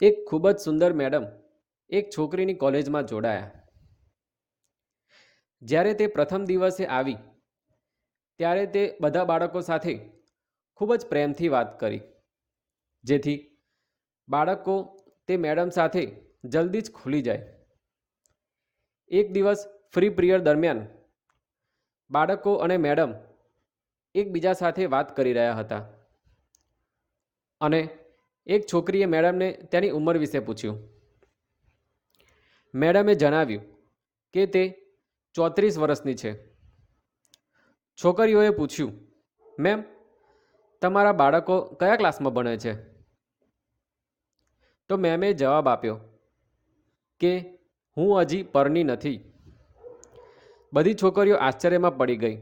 એક ખૂબ જ સુંદર મેડમ એક છોકરીની કોલેજમાં જોડાયા. જ્યારે તે પ્રથમ દિવસે આવી, ત્યારે તે બધા બાળકો સાથે ખૂબ જ પ્રેમથી વાત કરી, જેથી બાળકો તે મેડમ સાથે જલ્દી જ ખુલી જાય. એક દિવસ ફ્રી પિરિયડ દરમિયાન બાળકો અને મેડમ એકબીજા સાથે વાત કરી રહ્યા હતા અને એક છોકરીએ મેડમને તેની ઉંમર વિશે પૂછ્યું. મેડમે જણાવ્યું કે તે ચોત્રીસ વર્ષની છે. છોકરીઓએ પૂછ્યું, મેમ, તમારા બાળકો કયા ક્લાસમાં ભણે છે? તો મેમે જવાબ આપ્યો કે, હું હજી પરની નથી. બધી છોકરીઓ આશ્ચર્યમાં પડી ગઈ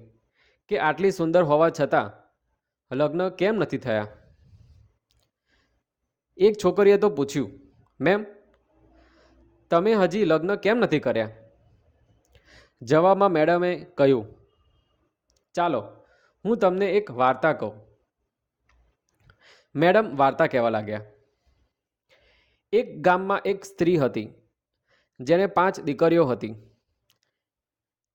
કે આટલી સુંદર હોવા છતાં લગ્ન કેમ નથી થયા? એક છોકરીએ તો પૂછ્યું, મેમ, તમે હજી લગ્ન કેમ નથી કર્યા? જવાબમાં મેડમે કહ્યું, ચાલો, હું તમને એક વાર્તા કહું. મેડમ વાર્તા કહેવા લાગ્યા. એક ગામમાં એક સ્ત્રી હતી જેને પાંચ દીકરીઓ હતી.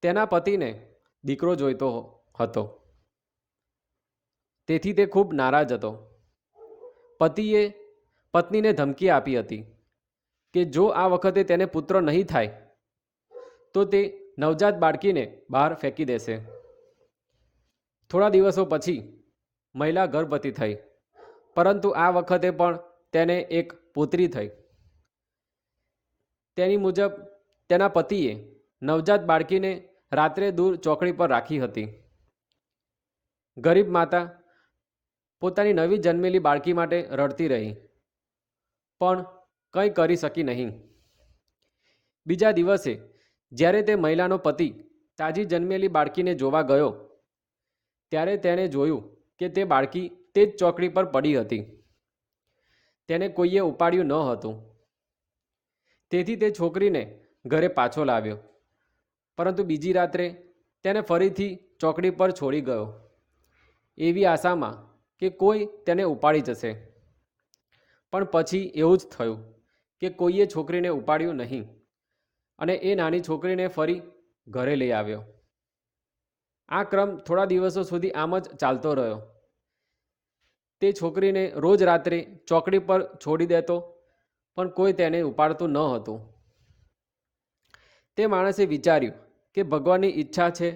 તેના પતિને દીકરો જોઈતો હતો. તેથી તે ખૂબ નારાજ હતો. પતિએ પત્નીને ધમકી આપી હતી કે જો આ વખતે તેને પુત્ર નહીં થાય, તો તે નવજાત બાળકીને બહાર ફેંકી દેશે. થોડા દિવસો પછી મહિલા ગર્ભવતી થઈ, પરંતુ આ વખતે પણ તેને એક પુત્રી થઈ. તેની મુજબ તેના પતિએ નવજાત બાળકીને રાત્રે દૂર ચોકડી પર રાખી હતી. ગરીબ માતા પોતાની નવી જન્મેલી બાળકી માટે રડતી રહી. પણ કંઈ કરી શકી નહીં. બીજા દિવસે, જ્યારે તે મહિલાનો પતિ તાજી જન્મેલી બાળકીને જોવા ગયો, ત્યારે તેણે જોયું કે તે બાળકી તે જ ચોકડી પર પડી હતી. તેને કોઈએ ઉપાડ્યું ન હતું. તેથી તે છોકરીને ઘરે પાછો લાવ્યો. પરંતુ બીજી રાત્રે તેને ફરીથી ચોકડી પર છોડી ગયો. એવી આશામાં કે કોઈ તેને ઉપાડી જશે. પણ પછી એવું જ થયું કે કોઈએ છોકરીને ઉપાડ્યું નહીં અને એ નાની છોકરીને ફરી ઘરે લઈ આવ્યો. આ ક્રમ થોડા દિવસો સુધી આમ જ ચાલતો રહ્યો. તે છોકરીને રોજ રાત્રે ચોકડી પર છોડી દેતો, પણ કોઈ તેને ઉપાડતું ન હતું. તે માણસે વિચાર્યું કે ભગવાનની ઈચ્છા છે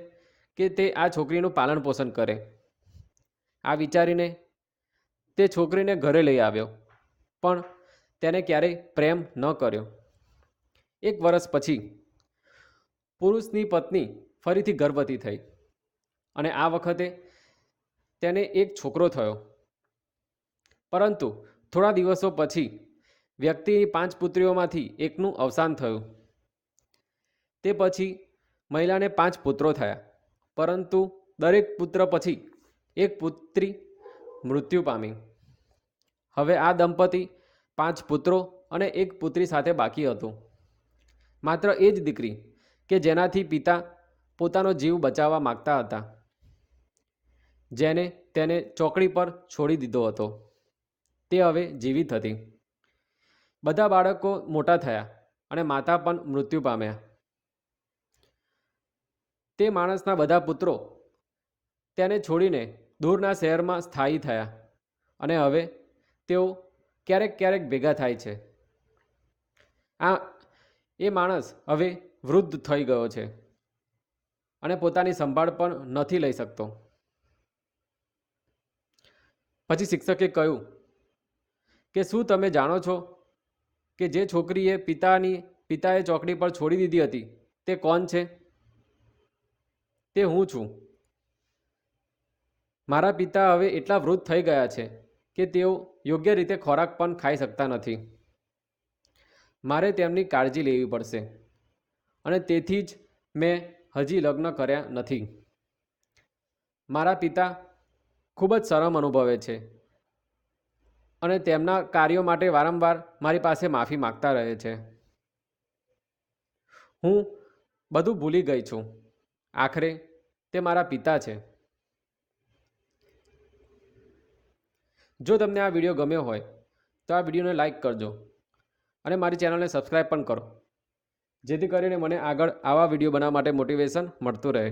કે તે આ છોકરીનું પાલન પોષણ કરે. આ વિચારીને તે છોકરીને ઘરે લઈ આવ્યો. પણ તેને ક્યારેય પ્રેમ ન કર્યો. એક વર્ષ પછી પુરુષની પત્ની ફરીથી ગર્ભવતી થઈ અને આ વખતે તેને એક છોકરો થયો. પરંતુ થોડા દિવસો પછી વ્યક્તિની પાંચ પુત્રીઓમાંથી એકનું અવસાન થયું. તે પછી મહિલાને પાંચ પુત્રો થયા, પરંતુ દરેક પુત્ર પછી એક પુત્રી મૃત્યુ પામી. હવે આ દંપતી પાંચ પુત્રો અને એક પુત્રી સાથે બાકી હતું. માત્ર એ જ દીકરી કે જેનાથી પિતા પોતાનો જીવ બચાવવા માગતા હતા. જેને તેને ચોકડી પર છોડી દીધો હતો. તે હવે જીવિત હતી. બધા બાળકો મોટા થયા અને માતા પણ મૃત્યુ પામ્યા. તે માણસના બધા પુત્રો તેને છોડીને દૂરના શહેરમાં સ્થાયી થયા અને હવે તેઓ ક્યારેક ક્યારેક ભેગા થાય છે. આ, એ માણસ હવે વૃદ્ધ થઈ ગયો છે અને પોતાની સંભાળ પણ નથી લઈ શકતો. પછી શિક્ષકે કહ્યું કે, શું તમે જાણો છો કે જે છોકરીએ પિતાની, પિતાએ ચોકડી પર છોડી દીધી હતી, તે કોણ છે? તે હું છું. મારા પિતા હવે એટલા વૃદ્ધ થઈ ગયા છે કે તેઓ યોગ્ય રીતે ખોરાક પણ ખાઈ શકતા નથી. મારે તેમની કાળજી લેવી પડશે. અને તેથી જ મેં હજી લગ્ન કર્યા નથી. મારા પિતા ખૂબ જ શરમ અનુભવે છે અને તેમના કાર્યો માટે વારંવાર મારી પાસે માફી માગતા રહે છે. હું બધું ભૂલી ગઈ છું. આખરે તે મારા પિતા છે. જો તમને આ વીડિયો ગમ્યો હોય, તો આ વિડીયોને લાઇક કરજો અને મારી ચેનલને સબસ્ક્રાઈબ પણ કરો. જેથી કરીને મને આગળ આવા વીડિયો બનાવવા માટે મોટિવેશન મળતું રહે.